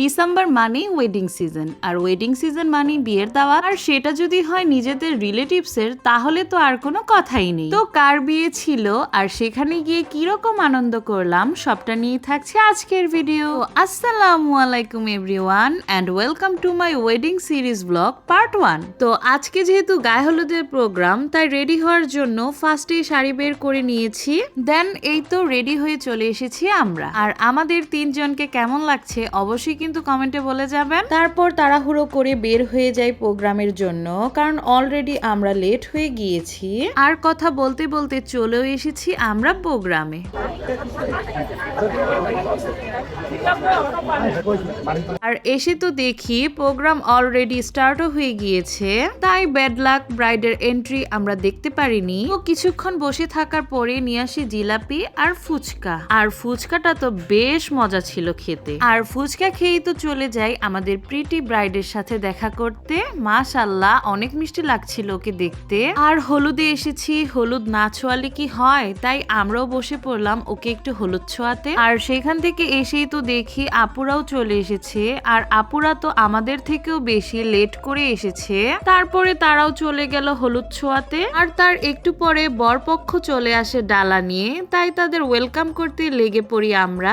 December মানেই wedding season আর wedding season মানেই বিয়ের দাওয়াত। আর সেটা যদি হয় নিজেদের রিলেটিভসের তাহলে তো আর কোনো কথাই নেই। তো কার বিয়ে ছিল, আর সেখানে গিয়ে কীরকম আনন্দ করলাম, সবটা নিয়ে থাকছে আজকের ভিডিও আসসালামু আলাইকুম everyone and welcome to my wedding series vlog part one তো আজকে যেহেতু গায়ে হলুদের প্রোগ্রাম তাই রেডি হওয়ার জন্য ফার্স্টেই শাড়ি বের করে নিয়েছি। দেন এই তো রেডি হয়ে চলে এসেছি আমরা। আর আমাদের তিনজনকে কেমন লাগছে, অবশ্যই কিন্তু কমেন্টে বলে যাবেন। তারপর তাড়াহুড়ো করে বের হয়ে যাই প্রোগ্রামের জন্য কারণ অলরেডি আমরা লেট হয়ে গিয়েছি। আর কথা বলতে বলতে চলেও এসেছি আমরা প্রোগ্রামে। আর এসে তো দেখি প্রোগ্রাম অলরেডি স্টার্টও হয়ে গিয়েছে। তাই ব্যাড লাক ব্রাইডের এন্ট্রি আমরা দেখতে পারিনি। তো কিছুক্ষণ বসে থাকার পরে নিয়ে আসি জিলাপি আর ফুচকা। আর ফুচকাটা তো বেশ মজা ছিল খেতে। আর ফুচকা খেয়েই তো চলে যাই আমাদের প্রিটি ব্রাইডের সাথে দেখা করতে মাশাল্লাহ অনেক মিষ্টি লাগছিল ওকে দেখতে আর হলুদে এসেছি হলুদ না ছোঁয়ালে কি হয় তাই আমরাও বসে পড়লাম ওকে একটু হলুদ ছোঁয়াতে আর সেখান থেকে এসেই তো দেখি আপুরাও চলে এসেছে আর আপুরা তো আমাদের থেকেও বেশি লেট করে এসেছে তারপরে তারাও চলে গেল হলুদ ছোঁয়াতে আর তার একটু পরে বরপক্ষ চলে আসে ডালা নিয়ে তাই তাদের ওয়েলকাম করতে লেগে পড়ি আমরা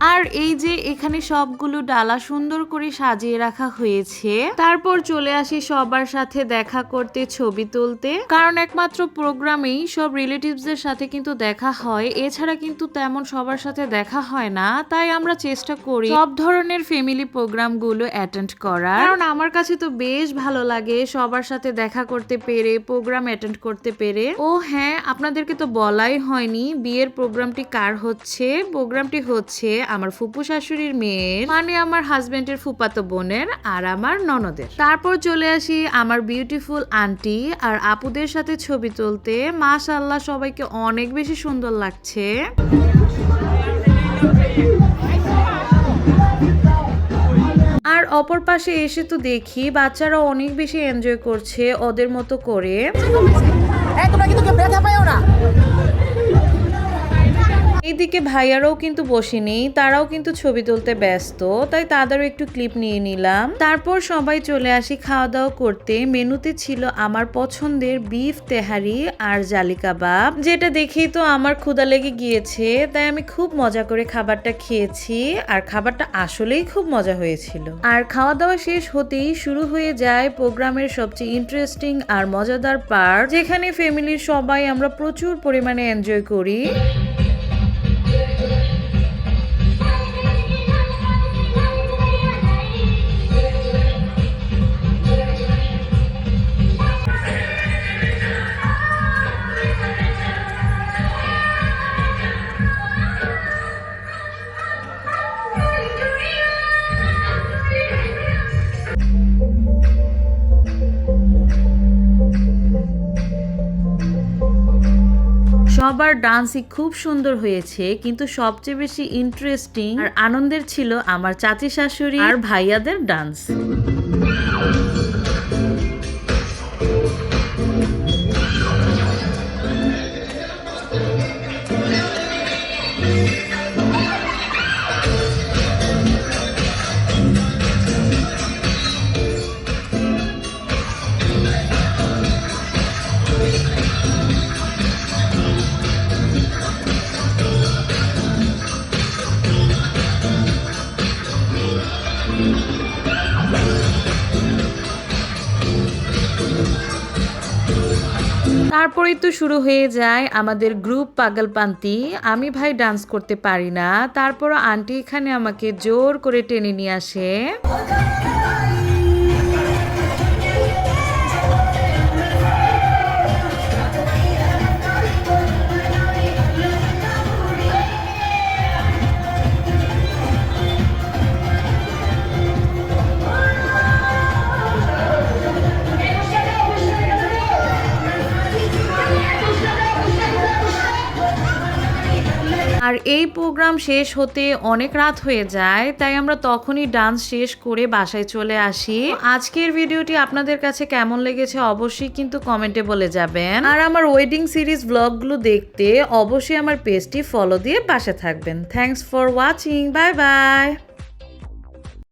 আর এই যে এখানে সবগুলো ডালা সুন্দর করে সাজিয়ে রাখা হয়েছে, তারপর চলে আসি সবার সাথে দেখা করতে, ছবি তুলতে। কারণ একমাত্র প্রোগ্রামেই সব রিলেটিভসদের সাথে কিন্তু দেখা হয়, এছাড়া কিন্তু তেমন সবার সাথে দেখা হয় না। তাই আমরা চেষ্টা করি সব ধরনের ফ্যামিলি প্রোগ্রামগুলো অ্যাটেন্ড করার। কারণ আমার কাছে তো বেশ ভালো লাগে সবার সাথে দেখা করতে পেরে, প্রোগ্রাম অ্যাটেন্ড করতে পেরে। ও হ্যাঁ আপনাদেরকে তো বলাই হয়নি, বিয়ের প্রোগ্রামটি কার হচ্ছে? প্রোগ্রামটি হচ্ছে আমার ফুপু শাশুড়ির মেয়ের মানে আমার হাজবেন্ডের ফুপাতো বোনের আর আমার ননদের। তারপর চলে আসি আমার বিউটিফুল আন্টি আর আপুদের সাথে ছবি তুলতে। মাশাল্লাহ সবাইকে অনেক বেশি সুন্দর লাগছে। আর অপর পাশে এসে তো দেখি বাচ্চারা অনেক বেশি এনজয় করছে ওদের মতো করে। তোমরা কিন্তু ব্যথা পাইও না? এইদিকে ভাইয়ারাও কিন্তু বসেনি, তারাও কিন্তু ছবি তুলতে ব্যস্ত, তাই তাদেরও একটু ক্লিপ নিয়ে নিলাম। তারপর সবাই চলে আসি খাওয়া দাওয়া করতে। মেনুতে ছিল আমার পছন্দের বিফ তেহারি আর জালি কাবাব, যেটা দেখেই তো আমার ক্ষুদা লেগে গিয়েছে, তাই আমি খুব মজা করে খাবারটা খেয়েছি, আর খাবারটা আসলেই খুব মজা হয়েছিল। আর খাওয়া দাওয়া শেষ হতেই শুরু হয়ে যায় প্রোগ্রামের সবচেয়ে ইন্টারেস্টিং আর মজাদার পার্ট যেখানে ফ্যামিলির সবাই আমরা প্রচুর পরিমাণে এনজয় করি। সবার ডান্সই খুব সুন্দর হয়েছে, কিন্তু সবচেয়ে বেশি ইন্টারেস্টিং আর আনন্দের ছিল আমার চাচি শাশুড়ি আর ভাইয়াদের ডান্স তারপরেই তো শুরু হয়ে যায় আমাদের গ্রুপ পাগলপান্তি। আমি ভাই ডান্স করতে পারি না তারপর আন্টি এখানে আমাকে জোর করে টেনে নিয়ে আসে। আর এই প্রোগ্রাম শেষ হতে অনেক রাত হয়ে যায়, তাই আমরা তখনই ডান্স শেষ করে বাসায় চলে আসি। আজকের ভিডিওটি আপনাদের কাছে কেমন লেগেছে অবশ্যই কিন্তু কমেন্টে বলে যাবেন। আর আমার ওয়েডিং সিরিজ ব্লগগুলো দেখতে অবশ্যই আমার পেজটি ফলো দিয়ে পাশে থাকবেন। Thanks for watching bye bye